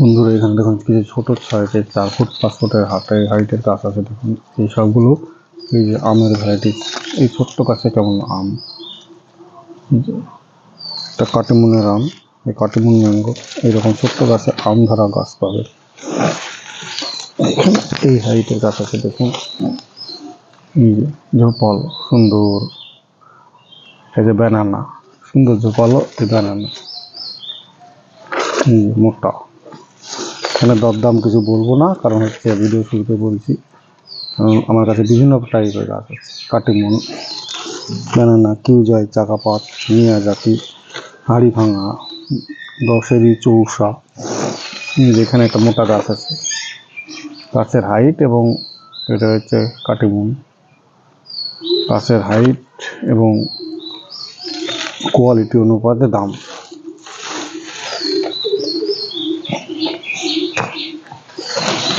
বন্ধুরা, এখানে দেখুন কিছু ছোট সাইজের চার ফুট পাঁচ ফুটের হাটের হাইটের গাছ আছে দেখুন। এই সবগুলো, এই যে আমের ভ্যারাইটি, এই ছোট্ট গাছে কেমন আম? একটা কাটিমুনের আম, এই কাটিমুন ম্যাঙ্গো এইরকম ছোট্ট গাছে আম ধরা গাছ পাবে। এই হাইটের গাছ আছে দেখুন। এই যে ঝোপাল, সুন্দর। এই যে ব্যানানা, সুন্দর ঝোপালো, এই ব্যানানা। মোটা। এখানে দরদাম কিছু বলব না, কারণ হচ্ছে ভিডিও শুরুতে বলছি। আমার কাছে বিভিন্ন টাইপের গাছ আছে কাটিমন ব্যানানা কিউজয় চাকাপাত মিয়াজাকি হাড়ি ভাঙা, দশেরই চৌসা। এই যে এখানে একটা মোটা গাছ আছে, গাছের হাইট এবং এটা হচ্ছে কাটিমন গাছের হাইট এবং কোয়ালিটি অনুপাতে দাম।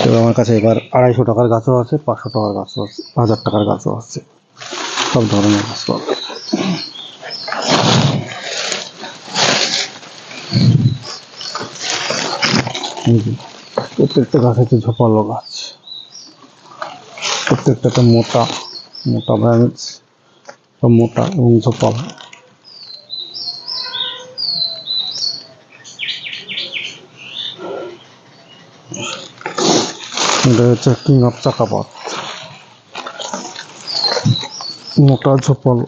তো আমার কাছে এবার আড়াইশো টাকার গাছও আছে, পাঁচশো টাকার গাছও আছে, হাজার টাকার গাছও আছে। সব ধরনের গাছ পাবে প্রত্যেকটা গাছ হচ্ছে ঝোপালো গাছ। প্রত্যেকটাতে মোটা মোটা ব্রাঞ্চ মোটা এবং ঝোপালো। এটা হচ্ছে কিং অফ চাকাপাত মোটা ঝোপালো।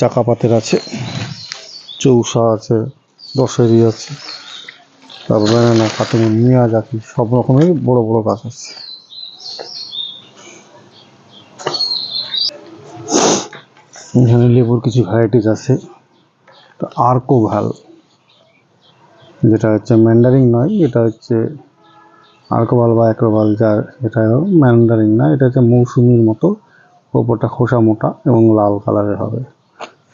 চাকাপাতের আছে, চৌসা আছে, দশেরই আছে। তারপর ব্যানানা কাটিমন মিয়াজাকি সব রকমের বড় বড় গাছ আছে। এখানে লেবুর কিছু ভ্যারাইটিস আছে। আর্কো ভ্যাল যেটা হচ্ছে ম্যান্ডারিং নয়, এটা হচ্ছে আর্কোভাল বা অ্যাক্রোভাল যা, এটা ম্যান্ডারিং না, এটা হচ্ছে মৌসুমির মতো, ওপরটা খোসা মোটা এবং লাল কালারের হবে।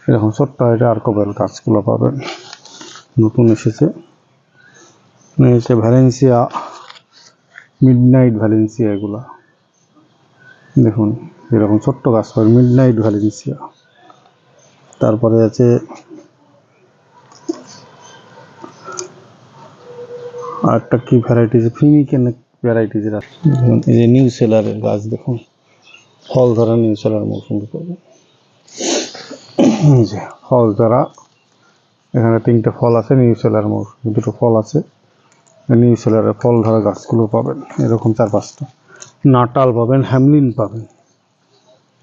এরকম ছোট্ট এটা আর্কোভাল গাছগুলো পাবেন। নতুন এসেছে। এসে ভ্যালেন্সিয়া মিড নাইট ভ্যালেন্সিয়া এগুলা। দেখুন, এরকম ছোট্ট গাছ পাবেন মিড নাইট ভ্যালেন্সিয়া তারপরে আছে আরেকটা কি ভ্যারাইটিস ফিনিকেন ভ্যারাইটিসের আছে। এই যে নিউ সেলারের গাছ দেখুন। ফল ধরা নিউ সেলার মৌসুমি পাবে যে ফল ধরা এখানে তিনটে ফল আছে নিউ সেলার মৌসুমি দুটো ফল আছে। নিউ সেলারের ফল ধরা গাছগুলো পাবেন এরকম চার পাঁচটা। নাটাল পাবেন হ্যামলিন পাবেন।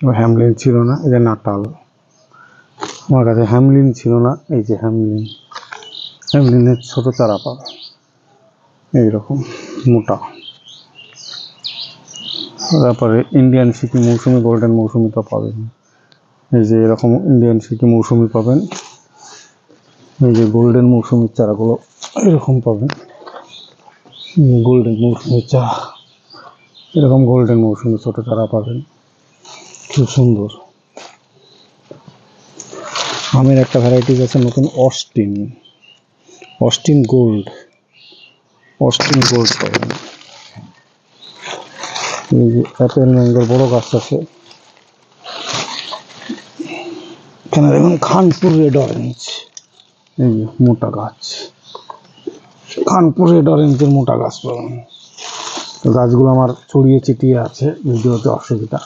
হ্যামলিন ছিল না এই যে নাটাল। আমার কাছে হ্যামলিন ছিল না, এই যে হ্যামলিন হ্যামলিনের ছোট চারা পাবে এইরকম, মোটা। তারপরে ইন্ডিয়ান সিকি মৌসুমি গোল্ডেন মৌসুমি তো পাবেন। এই যে এরকম ইন্ডিয়ান সিকি মৌসুমি পাবেন। এই যে গোল্ডেন মৌসুমির চারাগুলো এরকম পাবেন। গোল্ডেন মৌসুমির চারা এরকম গোল্ডেন মৌসুমি ছোট চারা পাবেন। খুব সুন্দর। আমের একটা ভ্যারাইটিস আছে নতুন Austin. Austin gold. Austin gold apple ম্যাঙ্গোর বড় গাছ আছে। এখানে দেখুন খানপুর রেড অরেঞ্জ এই যে মোটা গাছ। খানপুর রেড অরেঞ্জের মোটা গাছ পাবেন গাছগুলো আমার ছড়িয়ে ছিটিয়ে আছে ভিডিওতে অসুবিধা।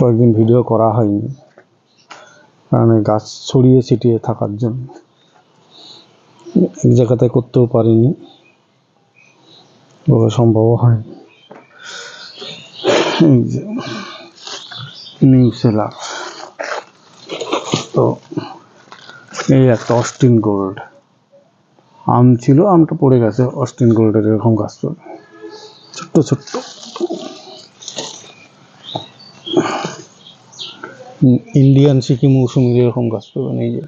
কয়েকদিন ভিডিও করা হয়নি। কারণ গাছ ছড়িয়ে ছিটিয়ে থাকার জন্য। এক জায়গাতে করতেও পারিনি। ওটা সম্ভব হয়নি। New seller. তো, এই একটা অস্টিন গোল্ড। আম ছিল, আমটা পড়ে গেছে, অস্টিন গোল্ডের এরকম গাছ ছোট্ট ছোট্ট। ইন্ডিয়ান সিকিম মৌসুমি এরকম গাছ পাবেন এই যে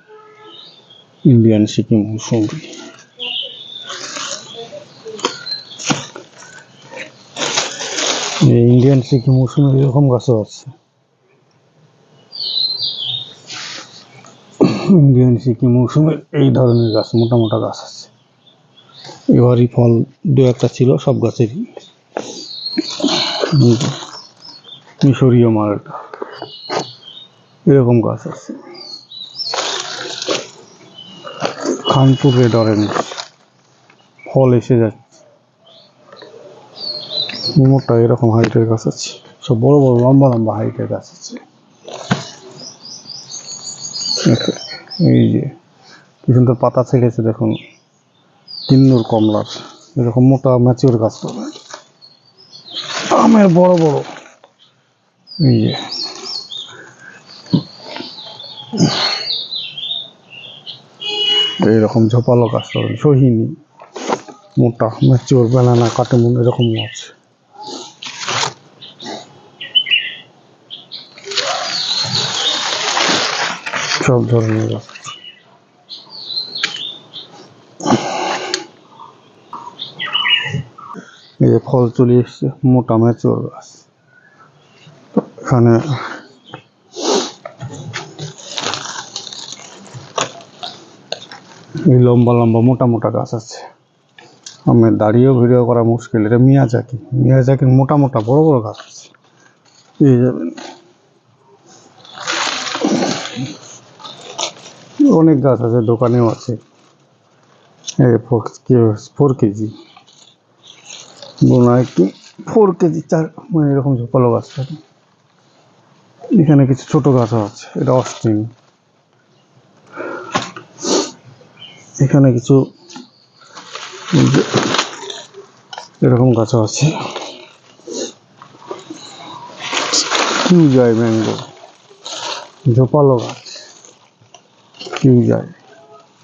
ইন্ডিয়ান সিকিম মৌসুমি। ইন্ডিয়ান সিকিম মৌসুমি এরকম গাছও আছে। ইন্ডিয়ান সিকি মৌসুমের এই ধরনের গাছ, মোটা মোটা গাছ আছে। এবারই ফল দু একটা ছিল, সব গাছেরই। মিশরীয় মালটা। এরকম গাছ আছে। খানপুর রেড অরেঞ্জ ফল এসে যাচ্ছে মোটা এরকম হাইটের গাছ আছে। সব বড় বড়, লম্বা লম্বা হাইটের গাছ আছে। এই- যে কি সুন্দর পাতা ছেড়েছে দেখুন। কিন্নুর কমলার। এরকম মোটা ম্যাচিওর গাছ পাবে আমের বড় বড়। এই যে এইরকম ঝোপালো গাছ পাবেন মোটা, ম্যাচিওর ব্যানানা কাটেমন এরকম আছে। সব ধরনের এই যে ফল চলে এসছে, মোটা, ম্যাচিওর গাছ এখানে এই লম্বা লম্বা, মোটা মোটা গাছ আছে। আমার দাঁড়িয়েও ভিডিও করা মুশকিল। এটা মিয়াজাকি। মিয়াজাকির মোটা মোটা, বড় বড় গাছ আছে। পেয়ে যাবেন অনেক গাছ আছে, দোকানেও আছে। Four K. বোনা একটু ফোর কেজি, চার মানে এরকম ঝোপালো গাছ থাকে এখানে কিছু ছোট গাছও আছে। এটা অস্টিন। এখানে কিছু এরকম গাছও আছে। কিউ যায় ম্যাঙ্গো। ঝোপালো গাছ। কিউ যায়।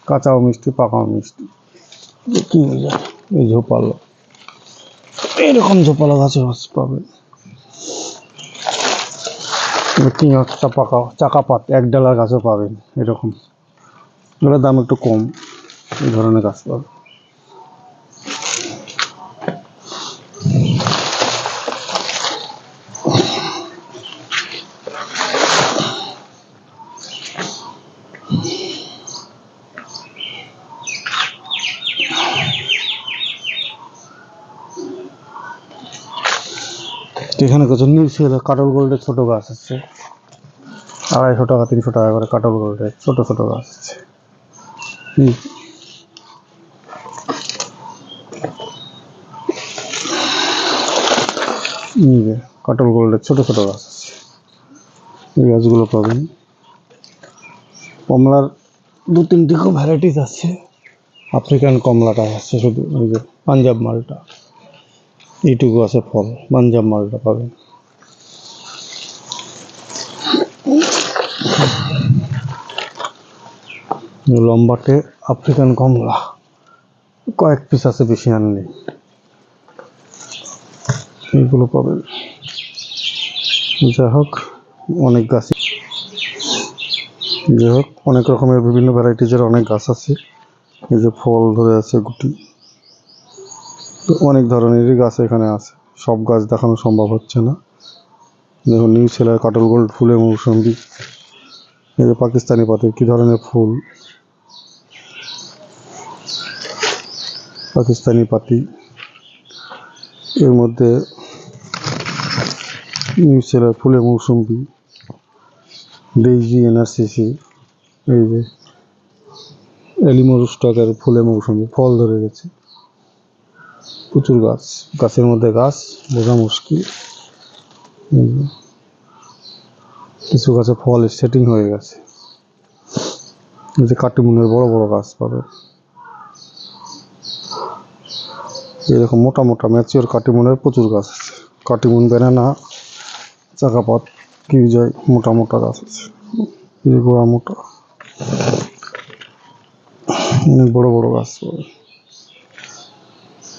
কাঁচাও মিষ্টি, পাকাও মিষ্টি। কিউ যায়, এই ঝোপালো এরকম ঝোপালো গাছের গাছ পাবেন তিন একটা পাকা চাকা পাত এক ডালার গাছও পাবেন এরকম। এগুলোর দাম একটু কম। এই ধরনের গাছ পাবেন এখানে কিছু নিউ সেল, কাটল গোল্ডের ছোট গাছ আছে। আড়াইশো টাকা, তিনশো টাকা করে কাটল গোল্ডের ছোট ছোট গাছ আছে হুম। এই যে কাটল গোল্ডের ছোট ছোট গাছ আছে। এই গাছগুলো পাবেন। কমলার দু তিনটি খুব ভ্যারাইটিস আছে। আফ্রিকান কমলাটা আছে শুধু, ওই যে পাঞ্জাব মালটা। এইটুকু আছে ফল, পাঞ্জাব মালটা পাবেন। লম্বাটে আফ্রিকান কমলা। কয়েক পিস আছে বেশি আর নেই এইগুলো পাবেন। যাই হোক, অনেক গাছ যাই হোক, অনেক রকমের বিভিন্ন ভ্যারাইটিজের অনেক গাছ আছে। এই যে ফল ধরে আছে গুটি। তো অনেক ধরনেরই গাছ এখানে আছে। সব গাছ দেখানো সম্ভব হচ্ছে না। দেখুন নিউ সেলার কাটল গোল্ড ফুলের মৌসুমি। এই যে পাকিস্তানি পাতে কী ধরনের ফুল? পাকিস্তানি পাতি। এর মধ্যে নিউ সেলার ফুলের মৌসুমি ডেইজি এনআরসিসি, এই যে এলিমোর ফুলের মৌসুমি ফল ধরে গেছে। প্রচুর গাছ, গাছের মধ্যে গাছ, বোঝা মুশকিল। কিছু গাছে ফল সেটিং হয়ে গেছে। যে কাটিমুনের বড় বড় গাছ পাবে। এরকম মোটা মোটা ম্যাচিওর কাটিমুনের প্রচুর গাছ আছে। কাটিমুন ব্যানানা চাকাপাত কি যায় মোটা মোটা গাছ আছে। গোড়া মোটা। অনেক বড় বড় গাছ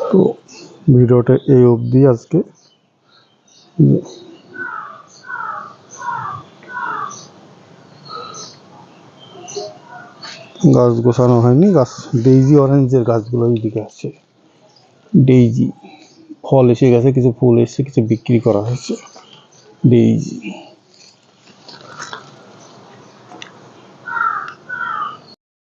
তো ভিডিওটা এই অবধি আজকে। গাছ গোছানো হয়নি, গাছ ডেইজি অরেঞ্জের গাছগুলো এইদিকে আছে। ডেইজি, ফল এসে গেছে, কিছু ফুল এসে কিছু বিক্রি করা হয়েছে। ডেইজি